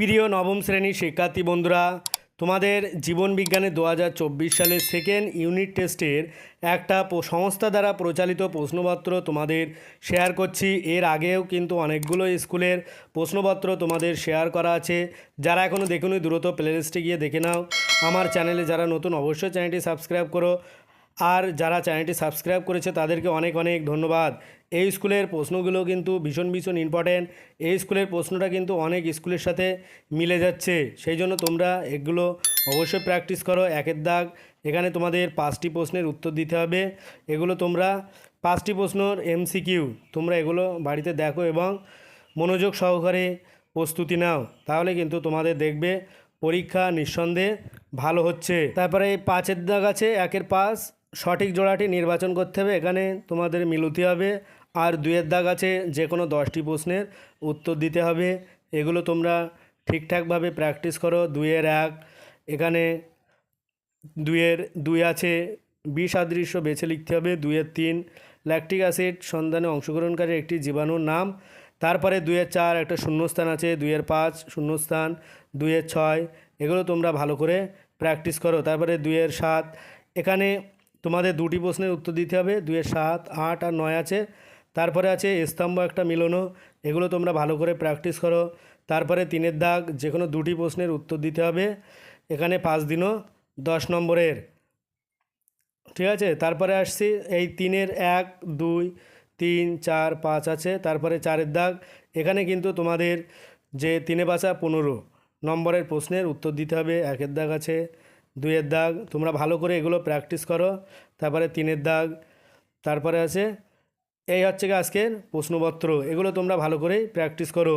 প্রিয় নবম শ্রেণির শিক্ষার্থী বন্ধুরা, তোমাদের জীবন বিজ্ঞানে দু হাজার চব্বিশ সালের সেকেন্ড ইউনিট টেস্টের একটা সংস্থা দ্বারা প্রচালিত প্রশ্নপত্র তোমাদের শেয়ার করছি। এর আগেও কিন্তু অনেকগুলো স্কুলের প্রশ্নপত্র তোমাদের শেয়ার করা আছে। যারা এখনও দেখুনি দ্রুত প্লেলিস্টে গিয়ে দেখে নাও। আমার চ্যানেলে যারা নতুন, অবশ্যই চ্যানেলটি সাবস্ক্রাইব করো। আর যারা চ্যানেলটি সাবস্ক্রাইব করেছে তাদেরকে অনেক অনেক ধন্যবাদ। এই স্কুলের প্রশ্নগুলো কিন্তু ভীষণ ভীষণ ইম্পর্ট্যান্ট এই স্কুলের প্রশ্নটা কিন্তু অনেক স্কুলের সাথে মিলে যাচ্ছে। সেই জন্য তোমরা এগুলো অবশ্যই প্র্যাকটিস করো একের দাগ। এখানে তোমাদের পাঁচটি প্রশ্নের উত্তর দিতে হবে। এগুলো তোমরা পাঁচটি প্রশ্নর এমসিকিউ তোমরা এগুলো বাড়িতে দেখো এবং মনোযোগ সহকারে প্রস্তুতি নাও। তাহলে কিন্তু তোমাদের দেখবে পরীক্ষা নিঃসন্দেহে ভালো হচ্ছে। তারপরে এই পাঁচের দাগ আছে, একের পাঁচ। সঠিক জোড়াটি নির্বাচন করতে হবে। এখানে তোমাদের মিলুতে হবে। আর দুয়ের দাগ আছে যে কোনো দশটি প্রশ্নের উত্তর দিতে হবে। এগুলো তোমরা ঠিকঠাকভাবে প্র্যাকটিস করো। দুইয়ের এক, এখানে দুইয়ের দুই আছে। বিষ সাদৃশ্য বেছে লিখতে হবে। দুইয়ের তিন ল্যাকটিক অ্যাসিড সন্ধানে অংশগ্রহণকারী একটি জীবাণুর নাম। তারপরে দুইয়ের চার, একটা শূন্যস্থান আছে। দুইয়ের পাঁচ, শূন্যস্থান। দুইয়ের ছয়, এগুলো তোমরা ভালো করে প্র্যাকটিস করো। তারপরে দুইয়ের সাত, এখানে তোমাদের দুটি প্রশ্নের উত্তর দিতে হবে। দুইয়ের সাত, আট আর নয় আছে। তারপরে আছে স্তম্ভ একটা মিলনও এগুলো তোমরা ভালো করে প্র্যাকটিস করো। তারপরে তিনের দাগ যে কোনো দুটি প্রশ্নের উত্তর দিতে হবে। এখানে পাঁচ দিনও দশ নম্বরের। ঠিক আছে? তারপরে আসছি, এই তিনের এক, দুই, তিন, চার, পাঁচ আছে। তারপরে চারের দাগ। এখানে কিন্তু তোমাদের যে তিনে পাঁচা পনেরো নম্বরের প্রশ্নের উত্তর দিতে হবে। একের দাগ আছে। দুইয়ের দাগ, তোমরা ভালো করে এগুলো প্র্যাকটিস করো। তারপরে তিনের দাগ, তারপরে আছে, এই হচ্ছে গিয়ে আজকের প্রশ্নপত্র। এগুলো তোমরা ভালো করেই প্র্যাকটিস করো।